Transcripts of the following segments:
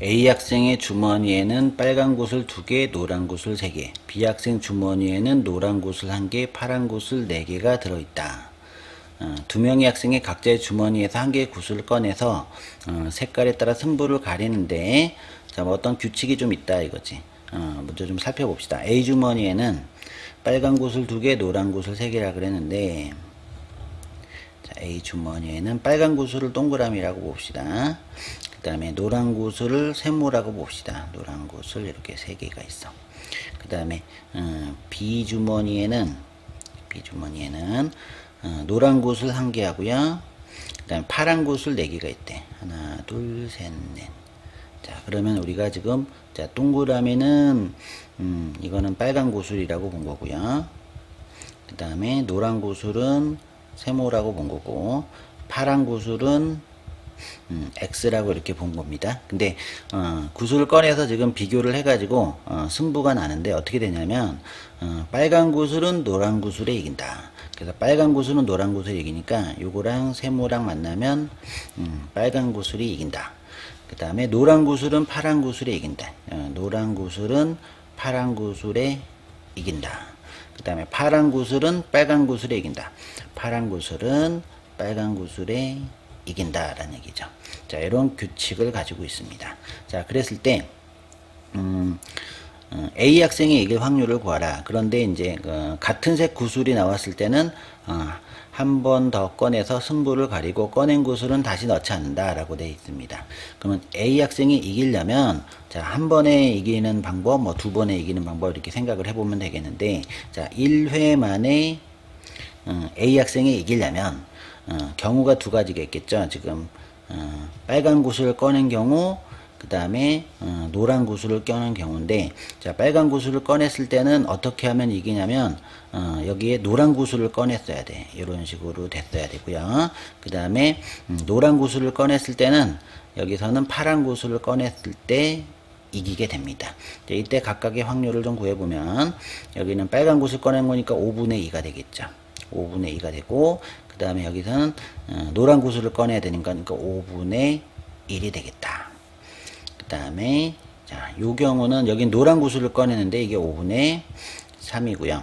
A 학생의 주머니에는 빨간 구슬 2개, 노란 구슬 3개. B 학생 주머니에는 노란 구슬 1개, 파란 구슬 4개가 들어있다. 어, 두 명의 학생이 각자의 주머니에서 한 개의 구슬을 꺼내서 어, 색깔에 따라 승부를 가리는데 자, 뭐 어떤 규칙이 좀 있다 이거지. 어, 먼저 좀 살펴봅시다. A 주머니에는 빨간 구슬 2개, 노란 구슬 3개라 그랬는데 자, A 주머니에는 빨간 구슬을 동그라미라고 봅시다. 그 다음에 노란 구슬을 세모라고 봅시다. 노란 구슬 이렇게 세 개가 있어. 그 다음에 어, B 주머니에는 B 주머니에는 어, 노란 구슬 한 개 하고요. 그 다음에 파란 구슬 네 개가 있대. 하나, 둘, 셋, 넷. 자, 그러면 우리가 지금 자 동그라미는 음, 이거는 빨간 구슬이라고 본 거고요. 그 다음에 노란 구슬은 세모라고 본 거고 파란 구슬은 음, X라고 이렇게 본 겁니다. 근데 어, 구슬을 꺼내서 지금 비교를 해가지고 어, 승부가 나는데 어떻게 되냐면 어, 빨간 구슬은 노란 구슬에 이긴다. 그래서 빨간 구슬은 노란 구슬이 이기니까 요거랑 세모랑 만나면 음, 빨간 구슬이 이긴다. 그 다음에 노란 구슬은 파란 구슬에 이긴다. 어, 노란 구슬은 파란 구슬에 이긴다. 그 다음에 파란 구슬은 빨간 구슬에 이긴다. 파란 구슬은 빨간 구슬에 이긴다라는 얘기죠. 자, 이런 규칙을 가지고 있습니다. 자, 그랬을 때, 음, 어, A 학생이 이길 확률을 구하라. 그런데 이제 그 같은 색 구슬이 나왔을 때는 어, 한번 더 꺼내서 승부를 가리고 꺼낸 구슬은 다시 넣지 않는다라고 되어 있습니다. 그러면 A 학생이 이기려면 자, 한 번에 이기는 방법, 뭐 두 번에 이기는 방법 이렇게 생각을 해보면 되겠는데 자, 1회 만에 어, A 학생이 이기려면 어, 경우가 두 가지가 있겠죠. 지금 어, 빨간 구슬을 꺼낸 경우, 그 다음에 어, 노란 구슬을 꺼낸 경우인데, 자 빨간 구슬을 꺼냈을 때는 어떻게 하면 이기냐면 어, 여기에 노란 구슬을 꺼냈어야 돼. 이런 식으로 됐어야 되고요. 그 다음에 음, 노란 구슬을 꺼냈을 때는 여기서는 파란 구슬을 꺼냈을 때 이기게 됩니다. 자, 이때 각각의 확률을 좀 구해보면 여기는 빨간 구슬 꺼낸 거니까 5분의 2가 되겠죠. 5분의 2가 되고 그 다음에 여기서는 어, 노란 구슬을 꺼내야 되니까 그러니까 5분의 1이 되겠다. 그 다음에 자, 요 경우는 여기 노란 구슬을 꺼내는데 이게 5분의 3이고요.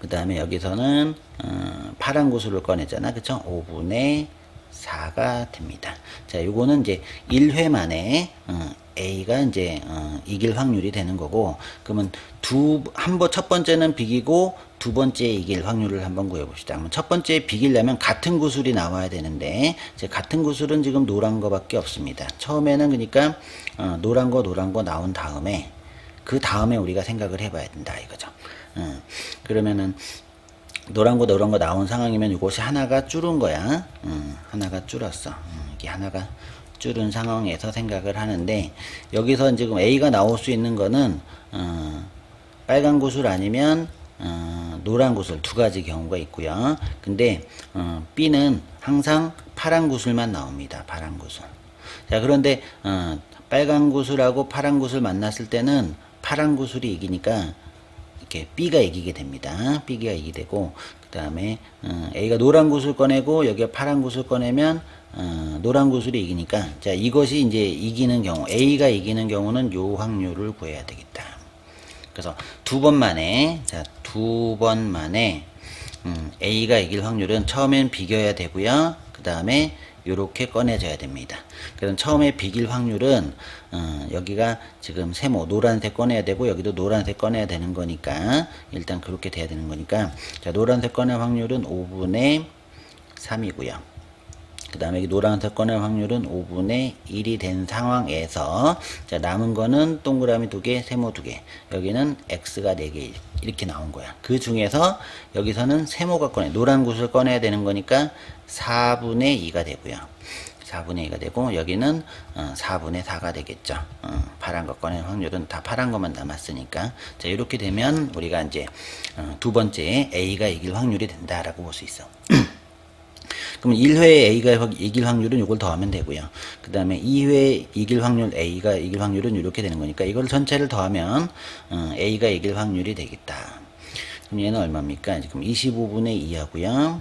그 다음에 여기서는 어, 파란 구슬을 꺼냈잖아. 그쵸? 5분의 4가 됩니다. 자, 요거는 이제 1회 만에 어, A가 이제 어, 이길 확률이 되는 거고, 그러면 두 한 번 첫 번째는 비기고 두 번째 이길 확률을 한번 구해 봅시다. 그러면 첫 번째 비기려면 같은 구슬이 나와야 되는데, 이제 같은 구슬은 지금 노란 거밖에 없습니다. 처음에는 그러니까 어, 노란 거 노란 거 나온 다음에 그 다음에 우리가 생각을 해봐야 된다 이거죠. 어, 그러면은 노란 거 노란 거 나온 상황이면 이것이 하나가 줄은 거야. 음, 하나가 줄었어. 음, 이게 하나가 줄은 상황에서 생각을 하는데 여기서 지금 A가 나올 수 있는 거는 어, 빨간 구슬 아니면 어, 노란 구슬 두 가지 경우가 있고요. 근데 어, B는 항상 파란 구슬만 나옵니다. 파란 구슬. 자 그런데 어, 빨간 구슬하고 파란 구슬 만났을 때는 파란 구슬이 이기니까 이렇게 B가 이기게 됩니다. B가 이기게 되고 그 다음에 어, A가 노란 구슬 꺼내고 여기에 파란 구슬 꺼내면 어, 노란 구슬이 이기니까 자 이것이 이제 이기는 경우 A가 이기는 경우는 요 확률을 구해야 되겠다. 그래서 두 번 만에 자두 번 만에 음, A가 이길 확률은 처음엔 비겨야 되고요. 그 다음에 요렇게 꺼내져야 됩니다. 그럼 처음에 비길 확률은 어, 여기가 지금 세모 노란색 꺼내야 되고 여기도 노란색 꺼내야 되는 거니까 일단 그렇게 돼야 되는 거니까 자 노란색 꺼낼 확률은 5분의 3이고요. 그 다음에 노란색 꺼낼 확률은 5분의 1이 된 상황에서 자 남은 거는 동그라미 두 개, 세모 두 개. 여기는 x가 4개 이렇게 나온 거야. 그 중에서 여기서는 세모가 꺼내 노란 구슬 꺼내야 되는 거니까 4분의 2가 되고요. 4분의 2가 되고 여기는 어, 4분의 4가 되겠죠. 어, 파란 거 꺼낼 확률은 다 파란 것만 남았으니까 자 이렇게 되면 우리가 이제 어, 두 번째 A가 이길 확률이 된다라고 볼 수 있어. 그럼 1회에 A가 확- 이길 확률은 이걸 더하면 되고요. 그 다음에 2회 이길 확률 A가 이길 확률은 이렇게 되는 거니까 이걸 전체를 더하면 어, A가 이길 확률이 되겠다. 그럼 얘는 얼마입니까? 지금 25분의 2하고요.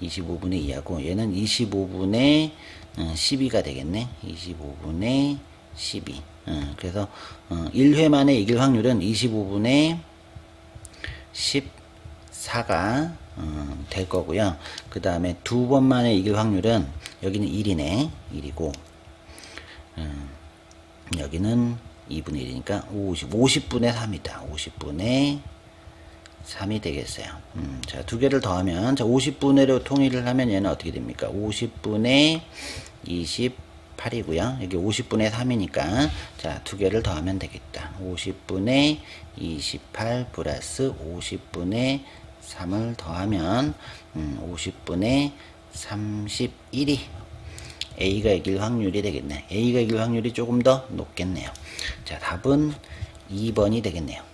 25분의 2하고 얘는 25분의 어, 12가 되겠네. 25분의 12. 어, 그래서 어, 1회 만에 이길 확률은 25분의 14가 어, 될 거고요. 그 다음에 두 번 만에 이길 확률은 여기는 1이네. 1이고 음, 여기는 2분의 1이니까 50, 50분의 3이다. 50분의 3이 되겠어요. 음, 자, 두 개를 더하면, 자, 50분의로 통일을 하면 얘는 어떻게 됩니까? 50분의 28이고요. 여기 50분의 3이니까, 자, 두 개를 더하면 되겠다. 50분의 28 플러스 50분의 3을 더하면, 음, 50분의 31이 A가 이길 확률이 되겠네. A가 이길 확률이 조금 더 높겠네요. 자, 답은 2번이 되겠네요.